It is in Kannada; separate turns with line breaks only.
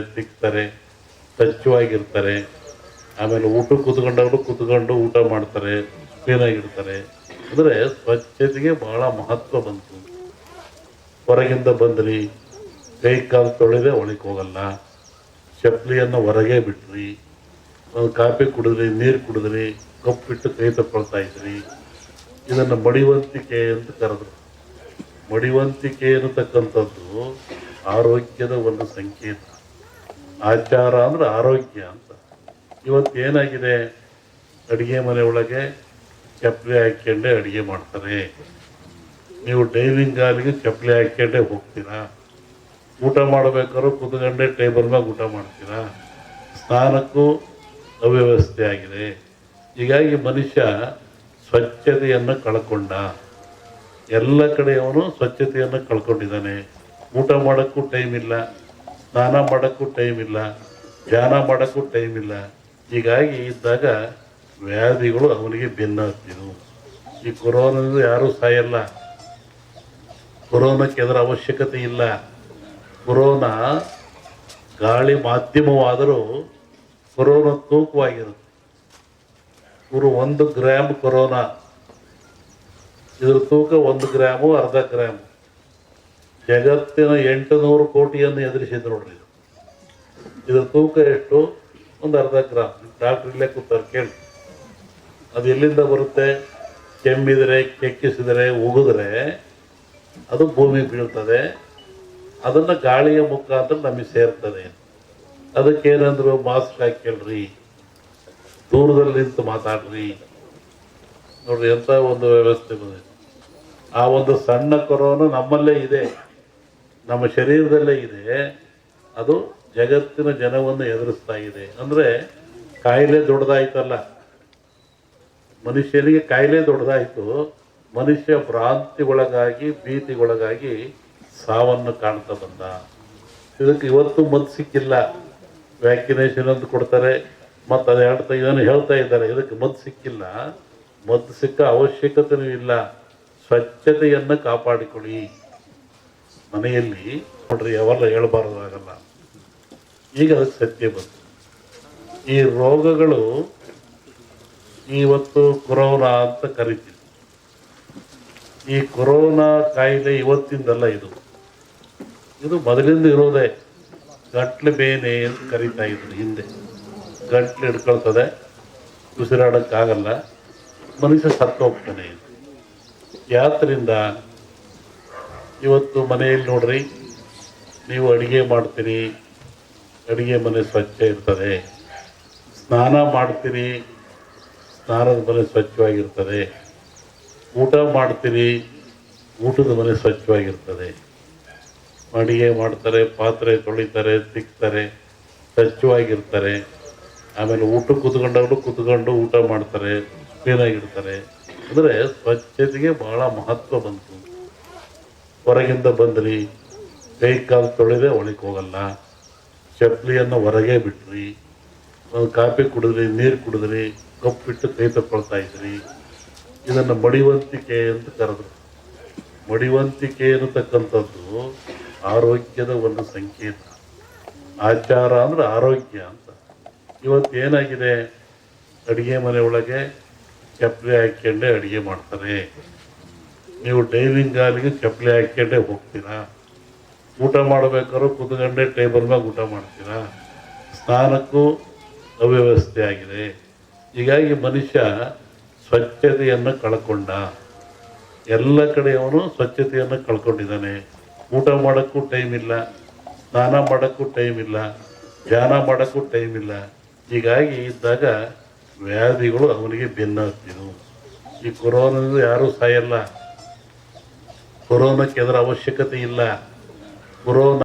ಸಿಗ್ತಾರೆ ಸ್ವಚ್ಛವಾಗಿರ್ತಾರೆ ಆಮೇಲೆ ಊಟ ಕೂತ್ಕೊಂಡವರು ಕೂತ್ಕೊಂಡು ಊಟ ಮಾಡ್ತಾರೆ, ಕ್ಲೀನಾಗಿರ್ತಾರೆ. ಅಂದರೆ ಸ್ವಚ್ಛತೆಗೆ ಬಹಳ ಮಹತ್ವ ಬಂತು. ಹೊರಗಿಂದ ಬಂದ್ರಿ, ಕೈ ಕಾಲು ತೊಳೆದೇ ಒಳಗೆ ಹೋಗಲ್ಲ. ಚಪ್ಪಲಿಯನ್ನು ಹೊರಗೆ ಬಿಟ್ರಿ, ಒಂದು ಕಾಫಿ ಕುಡಿದ್ರಿ, ನೀರು ಕುಡಿದ್ರಿ ಕಪ್ಪಿಟ್ಟು ಕೈ ತಗೊಳ್ತಾ ಇದ್ರಿ. ಇದನ್ನು ಮಡಿವಂತಿಕೆ ಅಂತ ಕರೆದ್ರು. ಮಡಿವಂತಿಕೆ ಅನ್ನತಕ್ಕಂಥದ್ದು ಆರೋಗ್ಯದ ಒಂದು ಸಂಕೇತ. ಆಚಾರ ಅಂದ್ರೆ ಆರೋಗ್ಯ ಅಂತ. ಇವತ್ತು ಏನಾಗಿದೆ? ಅಡುಗೆ ಮನೆ ಒಳಗೆ ಚಪ್ಪಲಿ ಹಾಕ್ಕೊಂಡೆ ಅಡುಗೆ ಮಾಡ್ತಾರೆ. ನೀವು ಡೈನಿಂಗ್ ಹಾಲಿಗೆ ಚಪ್ಪಲಿ ಹಾಕ್ಕೊಂಡೆ ಹೋಗ್ತೀರಾ? ಊಟ ಮಾಡಬೇಕಾದ್ರು ಕುತ್ಕೊಂಡೆ ಟೇಬಲ್ ಮ್ಯಾಗ ಊಟ ಮಾಡ್ತೀರಾ? ಸ್ನಾನಕ್ಕೂ ಅವ್ಯವಸ್ಥೆ ಆಗಿದೆ. ಹೀಗಾಗಿ ಮನುಷ್ಯ ಸ್ವಚ್ಛತೆಯನ್ನು ಕಳ್ಕೊಂಡ. ಎಲ್ಲ ಕಡೆಯವನು ಸ್ವಚ್ಛತೆಯನ್ನು ಕಳ್ಕೊಂಡಿದ್ದಾನೆ. ಊಟ ಮಾಡೋಕ್ಕೂ ಟೈಮ್ ಇಲ್ಲ. ಸ್ನಾನ ಮಾಡೋಕ್ಕೂ ಟೈಮ್ ಇಲ್ಲ, ಧ್ಯಾನ ಮಾಡೋಕ್ಕೂ ಟೈಮ್ ಇಲ್ಲ. ಹೀಗಾಗಿ ಇದ್ದಾಗ ವ್ಯಾಧಿಗಳು ಅವನಿಗೆ ಬೆನ್ನತ್ತಿದ್ವು ಈ ಕೊರೋನಾದಿಂದ ಯಾರೂ ಸಾಯಲ್ಲ. ಕೊರೋನಾಕ್ಕೆ ಅದರ ಅವಶ್ಯಕತೆ ಇಲ್ಲ. ಕೊರೋನಾ ಗಾಳಿ ಮಾಧ್ಯಮವಾದರೂ ಕೊರೋನಾ ತೂಕವಾಗಿರುತ್ತೆ. ಇವರು ಒಂದು ಗ್ರಾಮ್ ಕೊರೋನಾ. ಇದ್ರ ತೂಕ ಒಂದು ಗ್ರಾಮು, ಅರ್ಧ ಗ್ರಾಮು. ಜಗತ್ತಿನ ಎಂಟು ನೂರು ಕೋಟಿಯನ್ನು ಎದುರಿಸಿದ್ರು ನೋಡ್ರಿ ಇದು. ಇದರ ತೂಕ ಎಷ್ಟು? ಒಂದು ಅರ್ಧ ಗ್ರಾಮ್ ಡಾಕ್ಟ್ರ್ ಇಲ್ಲೇ ಕೂತಾರೆ, ಕೇಳಿ. ಅದು ಎಲ್ಲಿಂದ ಬರುತ್ತೆ? ಕೆಮ್ಮಿದರೆ, ಕೆಕ್ಕಿಸಿದರೆ, ಉಗಿದ್ರೆ ಅದು ಭೂಮಿಗೆ ಬೀಳ್ತದೆ. ಅದನ್ನು ಗಾಳಿಯ ಮುಖಾಂತರ ನಮಗೆ ಸೇರ್ತದೆ. ಅದಕ್ಕೇನಂದ್ರು ಮಾಸ್ಕ್ ಹಾಕ್ಕೊಳ್ರಿ ದೂರದಲ್ಲಿ ನಿಂತು ಮಾತಾಡ್ರಿ. ನೋಡ್ರಿ ಎಂಥ ಒಂದು ವ್ಯವಸ್ಥೆ ಬಂದಿದೆ. ಆ ಒಂದು ಸಣ್ಣ ಕೊರೋನಾ ನಮ್ಮಲ್ಲೇ ಇದೆ. ನಮ್ಮ ಶರೀರದಲ್ಲೇ ಇದೆ, ಅದು ಜಗತ್ತಿನ ಜನವನ್ನು ಎದುರಿಸ್ತಾ ಇದೆ. ಅಂದರೆ ಕಾಯಿಲೆ ದೊಡ್ಡದಾಯ್ತಲ್ಲ? ಮನುಷ್ಯನಿಗೆ ಕಾಯಿಲೆ ದೊಡ್ಡದಾಯಿತು, ಮನುಷ್ಯ ಭ್ರಾಂತಿ ಒಳಗಾಗಿ ಭೀತಿ ಒಳಗಾಗಿ ಸಾವನ್ನು ಕಾಣ್ತಾ ಬಂದ. ಇದಕ್ಕೆ ಇವತ್ತು ಮದ್ದು ಸಿಕ್ಕಿಲ್ಲ. ವ್ಯಾಕ್ಸಿನೇಷನ್ ಅಂತ ಕೊಡ್ತಾರೆ, ಮತ್ತು ಅದು ಹೇಳ್ತಾ ಇದನ್ನು ಹೇಳ್ತಾ ಇದ್ದಾರೆ. ಇದಕ್ಕೆ ಮದ್ದು ಸಿಕ್ಕಿಲ್ಲ. ಮದ್ದು ಸಿಕ್ಕ ಅವಶ್ಯಕತೆಯೂ ಇಲ್ಲ. ಸ್ವಚ್ಛತೆಯನ್ನು ಕಾಪಾಡಿಕೊಳ್ಳಿ. ಮನೆಯಲ್ಲಿ ನೋಡ್ರಿ ಅವೆಲ್ಲ ಆಗಲ್ಲ ಈಗ ಅದಕ್ಕೆ ಸತ್ಯ ಬಂತು. ಈ ರೋಗಗಳು ಇವತ್ತು ಕೊರೋನಾ ಅಂತ ಕರಿತೀವಿ. ಈ ಕೊರೋನಾ ಕಾಯಿಲೆ ಇವತ್ತಿಂದಲ್ಲ ಇದು. ಇದು ಮೊದಲಿಂದ ಇರೋದೇ ಗಂಟ್ಲು ಬೇನೆ ಅಂತ ಕರಿತಾ ಇದ್ರು ಹಿಂದೆ. ಗಂಟ್ಲು ಹಿಡ್ಕೊಳ್ತದೆ, ಉಸಿರಾಡೋಕ್ಕಾಗಲ್ಲ. ಮನುಷ್ಯ ಸತ್ತು ಹೋಗ್ತಾನೆ ಇದು ಯಾತ್ರಿಂದ ಇವತ್ತು ಮನೆಯಲ್ಲಿ ನೋಡ್ರಿ, ನೀವು ಅಡುಗೆ ಮಾಡ್ತೀರಿ, ಅಡುಗೆ ಮನೆ ಸ್ವಚ್ಛ ಇರ್ತದೆ. ಸ್ನಾನ ಮಾಡ್ತೀರಿ, ಸ್ನಾನದ ಮನೆ ಸ್ವಚ್ಛವಾಗಿರ್ತದೆ. ಊಟ ಮಾಡ್ತೀರಿ, ಊಟದ ಮನೆ ಸ್ವಚ್ಛವಾಗಿರ್ತದೆ. ಅಡುಗೆ ಮಾಡ್ತಾರೆ, ಪಾತ್ರೆ ತೊಳಿತಾರೆ, ತಿಕ್ತಾರೆ, ಸ್ವಚ್ಛವಾಗಿರ್ತಾರೆ. ಆಮೇಲೆ ಊಟ ಕೂತ್ಕೊಂಡವರು ಕೂತ್ಕೊಂಡು ಊಟ ಮಾಡ್ತಾರೆ, ಕ್ಲೀನಾಗಿರ್ತಾರೆ. ಅಂದರೆ ಸ್ವಚ್ಛತೆಗೆ ಬಹಳ ಮಹತ್ವ ಬಂತು. ಹೊರಗಿಂದ ಬಂದ್ರಿ ಕೈ ಕಾಲು ತೊಳೆದ್ರೆ ಒಳಗೆ ಹೋಗಲ್ಲ. ಚಪ್ಪಲಿಯನ್ನು ಹೊರಗೆ ಬಿಟ್ರಿ, ಒಂದು ಕಾಫಿ ಕುಡಿದ್ರಿ, ನೀರು ಕುಡಿದ್ರಿ, ಕಪ್ಪಿಟ್ಟು ಕೈ ತಗೊಳ್ತಾ ಇದ್ರಿ. ಇದನ್ನು ಮಡಿವಂತಿಕೆ ಅಂತ ಕರೆದ್ರು. ಮಡಿವಂತಿಕೆ ಅನ್ನತಕ್ಕಂಥದ್ದು ಆರೋಗ್ಯದ ಒಂದು ಸಂಕೇತ. ಆಚಾರ ಅಂದ್ರೆ ಆರೋಗ್ಯ ಅಂತ. ಇವತ್ತು ಏನಾಗಿದೆ? ಅಡುಗೆ ಮನೆ ಚಪ್ಪಲಿ ಹಾಕ್ಕೊಂಡೆ ಅಡುಗೆ ಮಾಡ್ತಾರೆ. ನೀವು ಡೈನಿಂಗ್ ಹಾಲಿಗೆ ಚಪ್ಪಲಿ ಹಾಕ್ಕೊಂಡೆ ಹೋಗ್ತೀರಾ? ಊಟ ಮಾಡಬೇಕಾದ್ರೂ ಕುತ್ಕೊಂಡೆ ಟೇಬಲ್ ಮೇಲೆ ಊಟ ಮಾಡ್ತೀರಾ? ಸ್ನಾನಕ್ಕೂ ಅವ್ಯವಸ್ಥೆ ಆಗಿದೆ ಹೀಗಾಗಿ ಮನುಷ್ಯ ಸ್ವಚ್ಛತೆಯನ್ನು ಕಳ್ಕೊಂಡ. ಎಲ್ಲ ಕಡೆ ಅವನು ಸ್ವಚ್ಛತೆಯನ್ನು ಕಳ್ಕೊಂಡಿದ್ದಾನೆ. ಊಟ ಮಾಡೋಕ್ಕೂ ಟೈಮ್ ಇಲ್ಲ, ಸ್ನಾನ ಮಾಡೋಕ್ಕೂ ಟೈಮ್ ಇಲ್ಲ, ಧ್ಯಾನ ಮಾಡೋಕ್ಕೂ ಟೈಮ್ ಇಲ್ಲ. ಹೀಗಾಗಿ ಇದ್ದಾಗ ವ್ಯಾಧಿಗಳು ಅವನಿಗೆ ಬೆನ್ನತ್ತಿದ್ವು ಈ ಕೊರೋನಾದಿಂದ ಯಾರೂ ಸಾಯಲ್ಲ. ಕೊರೋನಾಕ್ಕೆ ಅದರ ಅವಶ್ಯಕತೆ ಇಲ್ಲ. ಕೊರೋನಾ